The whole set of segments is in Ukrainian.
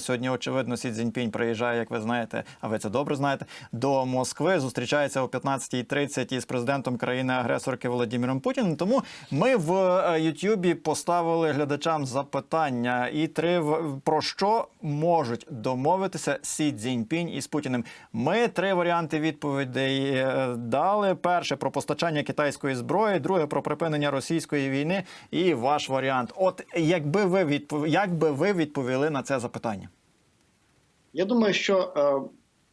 Сьогодні, очевидно, Сі Цзіньпінь приїжджає, як ви знаєте, а ви це добре знаєте, до Москви. Зустрічається о 15.30 із президентом країни-агресорки Володимиром Путіним. Тому ми в е, Ютубі поставили глядачам запитання і три про що можуть домовитися Сі Цзіньпінь із Путіним. Ми три варіанти відповідей е, дали: перше про постачання китайської зброї, друге про припинення російської війни. І ваш варіант. От якби ви відпов... як би ви відповіли на це запитання? Я думаю, що е,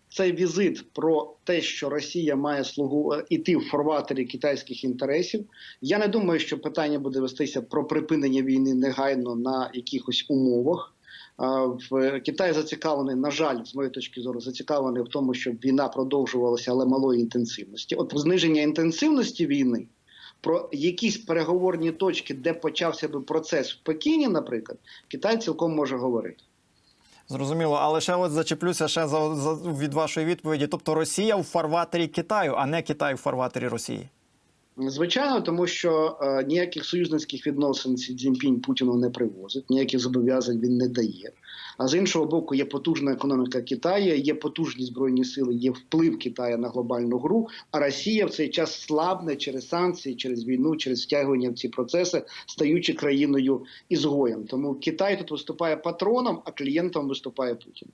цей візит про те, що Росія має слугу е, іти в фарватері китайських інтересів. Я не думаю, що питання буде вестися про припинення війни негайно на якихось умовах. Е, в Китай зацікавлений, на жаль, з моєї точки зору, зацікавлений в тому, щоб війна продовжувалася, але малої інтенсивності. От зниження інтенсивності війни. Про якісь переговорні точки, де почався би процес в Пекіні, наприклад, Китай цілком може говорити. Зрозуміло, але ще от зачеплюся ще за, за від вашої відповіді. Тобто Росія в фарватері Китаю, а не Китай в фарватері Росії. Звичайно, тому що е, ніяких союзницьких відносин Сі Цзіньпінь Путіну не привозить, ніяких зобов'язань він не дає. А з іншого боку, є потужна економіка Китаю, є потужні збройні сили, є вплив Китаю на глобальну гру. А Росія в цей час слабне через санкції, через війну, через втягування в ці процеси, стаючи країною ізгоєм. Тому Китай тут виступає патроном, а клієнтом виступає Путін.